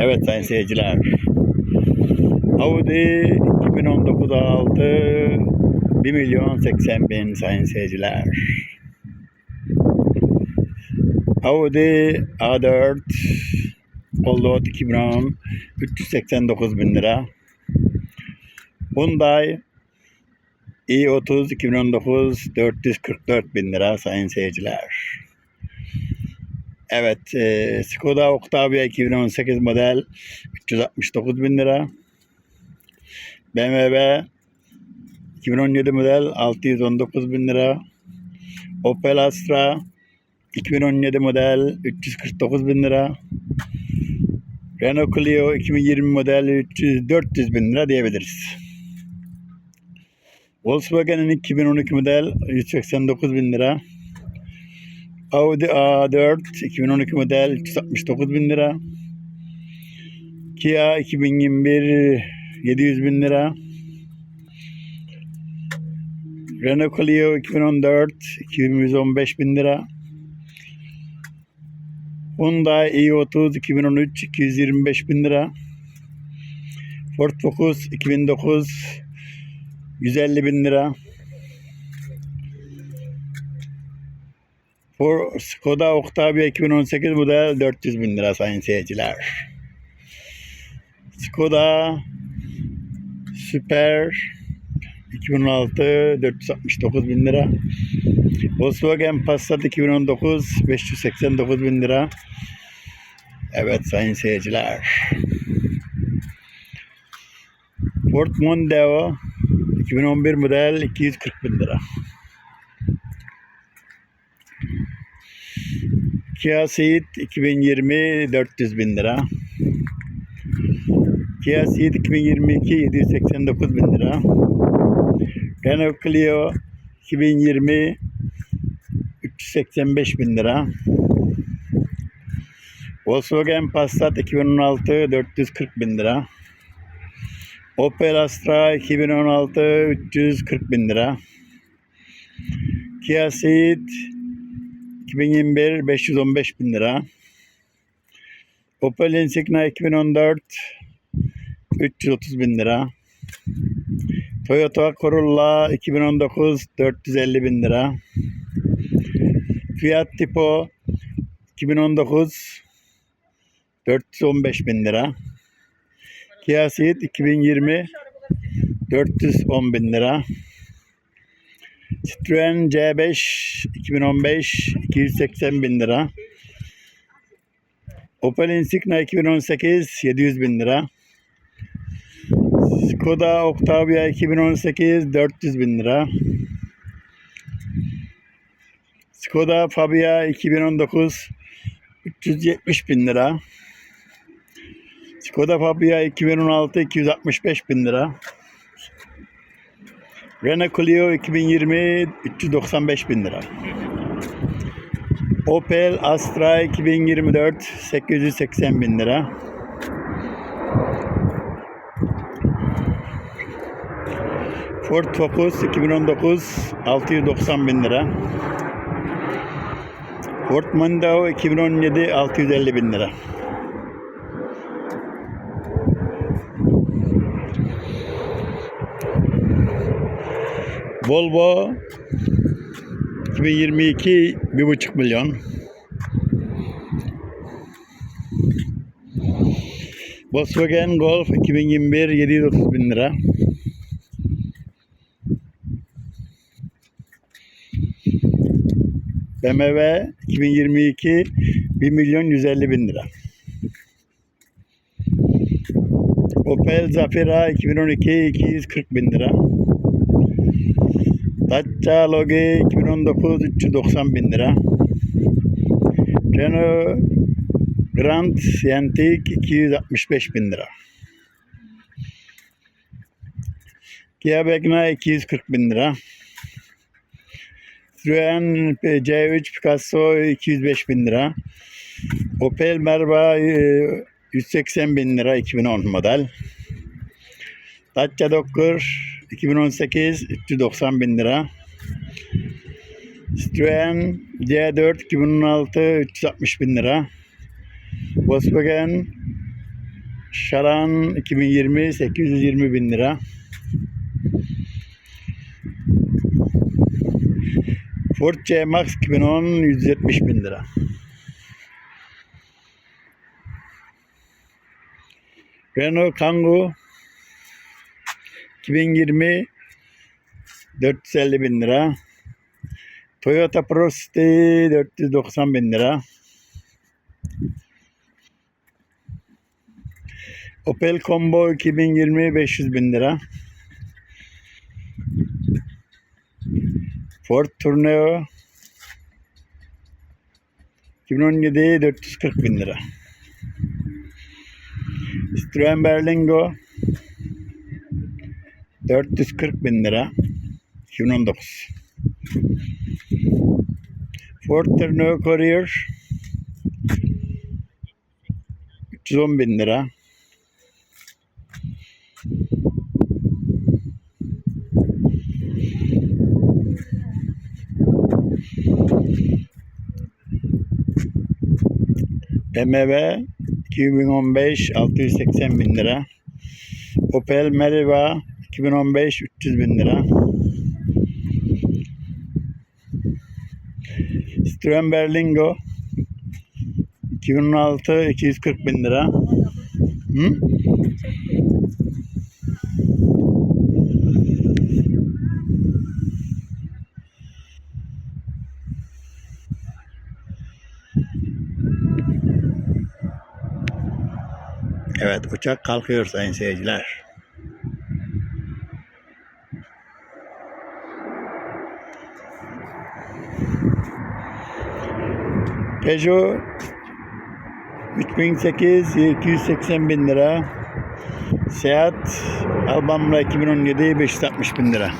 Evet sayın seyirciler. Audi 2019 A6 1 milyon 80 bin sayın seyirciler. Audi A4 Polo 2010 389 bin lira. Hyundai i30 2019 444 bin lira sayın seyirciler. Evet, e, Skoda Octavia 2018 model 369 bin lira. BMW 2017 model 619 bin lira. Opel Astra 2017 model 349 bin lira. Renault Clio 2020 model 300, 400 bin lira diyebiliriz. Volkswagen'in 2012 model 189 bin lira. Audi A4 2012 model 369 bin lira. Kia 2021 700 bin lira. Renault Clio 2014 215 bin lira. Hyundai i30 2013 225 bin lira. Ford Focus 2009 150 bin lira. For Skoda Octavia 2018 model 400 bin lira sayın seyirciler. Skoda Super 2016 469 bin lira. Volkswagen Passat 2019 589 bin lira. Evet sayın seyirciler. Ford Mondeo 2011 model 240 bin lira. Kia Ceed 2020 400 bin lira. Kia Ceed 2022 789 bin lira. Renault Clio 2020 385 bin lira. Volkswagen Passat 2016 440 bin lira. Opel Astra 2016 340 bin lira. Kia Ceed 2021 515 bin lira. Opel Insignia 2014 330 bin lira. Toyota Corolla 2019 450 bin lira. Fiat Tipo 2019 415 bin lira. Kia Ceed 2020 410 bin lira. Citroen C5 2015 280 bin lira. Opel Insignia 2018 700 bin lira. Skoda Octavia 2018 400 bin lira. Skoda Fabia 2019 370 bin lira. Skoda Fabia 2016 265 bin lira. Renault Clio 2020 395 bin lira. Opel Astra 2024 880 bin lira. Ford Focus 2019 690 bin lira. Ford Mondeo 2017 650 bin lira. Volvo 2022 1,5 milyon. Volkswagen Golf 2021 730 bin lira. BMW 2022 1 milyon 150 bin lira. Opel Zafira 2012 240 bin lira. Dacia Logi 2019 390 bin lira. Renault Grand Scientific 265 bin lira. Kia Vecna 240 bin lira. Citroen C3 Picasso 205 bin lira. Opel Merva e, 180 bin lira 2010 model. Dacia Docker 2018 390 bin lira. Citroen C4 2016 360 bin lira. Volkswagen Şaran 2020 820 bin lira. Ford C Max 2010 170 bin lira. Renault Kangoo 2020 450 bin lira. Toyota Prosti 490 bin lira. Opel Combo 2020 500 bin lira. Ford Tourneo 2017 440 bin lira. Citroen Berlingo 440 bin lira. 2019. Ford Tourneo Courier 310 bin lira. BMW 2015 680 bin lira. Opel Meriva 2015 300 bin lira. Citroen Berlingo 2016 240 bin lira. Hı? Evet uçak kalkıyor sayın seyirciler. Peugeot 3008 280 bin lira. Seat Almanya'da 2017 560 bin lira.